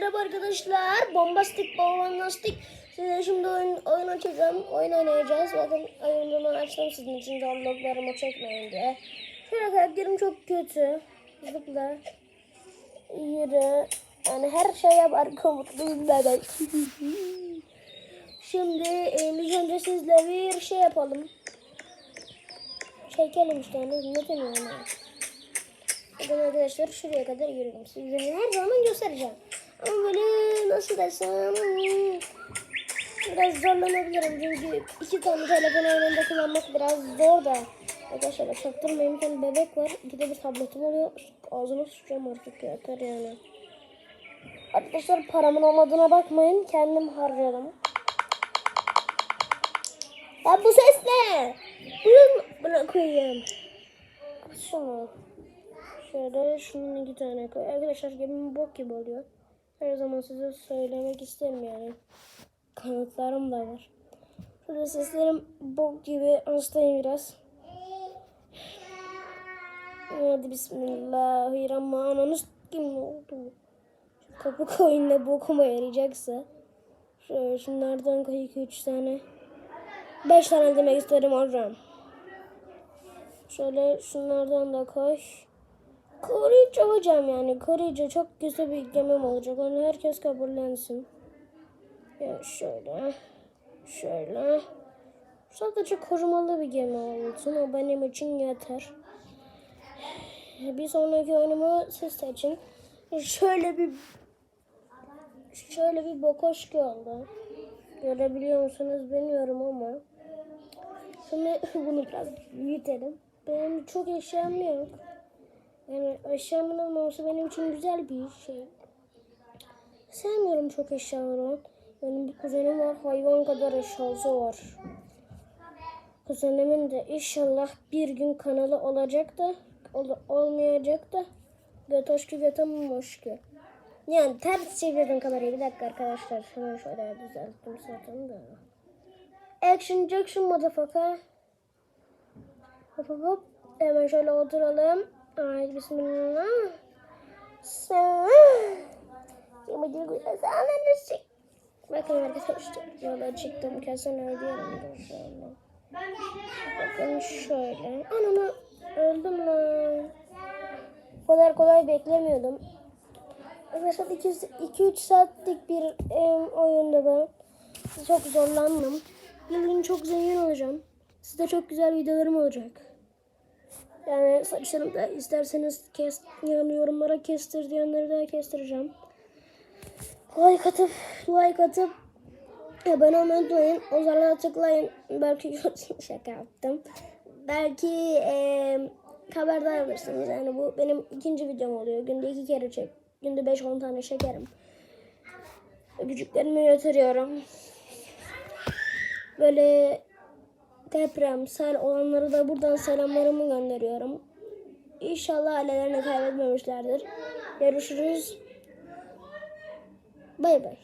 merhaba arkadaşlar. Bombastik, bombastik. Size şimdi oyun, oyun açacağım. Oyun oynayacağız. Zaten oyundan açtım sizin için downloadlarımı çekmeyin diye. Şöyle karakterim çok kötü. Zıpla. Yürü. Yani her şey yapar komutluyum bebek. Şimdi e, biz önce sizle bir şey yapalım. Çekelim işte. Ne, ne deniyor? Bakın arkadaşlar şuraya kadar yürüdüm. Size her zaman göstereceğim. Böyle nasıl desem biraz zorlanabilirim. Çünkü iki tane telefon aynı anda kullanmak biraz zor da. Arkadaşlar çaktırmayın bir tane bebek var. İki de bir tabletim oluyor. Ağzına sıçacağım artık yeter yani. Arkadaşlar paramın olmadığına bakmayın. Kendim harcadım. Ya bu ses ne? Bunu buna koyayım. Şunu. Şöyle şunun iki tane koy. Arkadaşlar gemim bok gibi oluyor. Her zaman size söylemek yani. Kanıtlarım da var. Şurada seslerim bok gibi hastayım biraz. Hadi bismillahirrahmanirrahim. Kim oldu? Şu kapı koyun ne bokuma yarayacaksa. Şöyle şunlardan koy 2-3 tane. 5 tane demek isterim hocam. Şöyle şunlardan da koy. Koruyucu hocam yani. Koruyucu çok güzel bir gemim olacak. Onu herkes kabullensin. Ya şöyle. Şöyle. Sadece korumalı bir gemi olsun. O benim için yeter. Bir sonraki oyunumu siz seçin. Şöyle bir şöyle bir bokoşki oldu. Görebiliyor musunuz bilmiyorum ama. Şimdi bunu biraz büyütelim. Benim çok eşyam yok. Yani eşyamın olmaması benim için güzel bir şey. Sevmiyorum çok eşyaları. Benim bir kuzenim var hayvan kadar eşyası var. Kuzenimin de inşallah bir gün kanalı olacak da ol- olmayacak da götoşki götemoşki. Yani ters çevirdim kamerayı. Bir dakika arkadaşlar. Hemen şöyle düzelttim zaten de. Action Jackson motherfucker. Hop hop hop. Hemen şöyle oturalım. Ay bismillah. Sen. Yamacını koyarsan anlaşık. Bakın arkadaşlar. Yola çıktım. Kesin ödüyorum. Bakın şöyle. Ananı öldüm lan. Bu kadar kolay beklemiyordum. Arkadaşlar 2-3 saatlik bir em, oyunda ben çok zorlandım. Bir gün çok zengin olacağım. Size çok güzel videolarım olacak. Yani saçlarımı da isterseniz kes, yani yorumlara kestir diyenleri de kestireceğim. Like atıp, like atıp abone olmayı unutmayın. O zarlara tıklayın. Belki şaka yaptım. Belki eee haberdar alırsınız. Yani bu benim ikinci videom oluyor. Günde iki kere çek. Günde 5-10 tane çekerim. Öpücüklerimi götürüyorum. Böyle deprem, sel olanları da buradan selamlarımı gönderiyorum. İnşallah ailelerini kaybetmemişlerdir. Görüşürüz. Bay bay.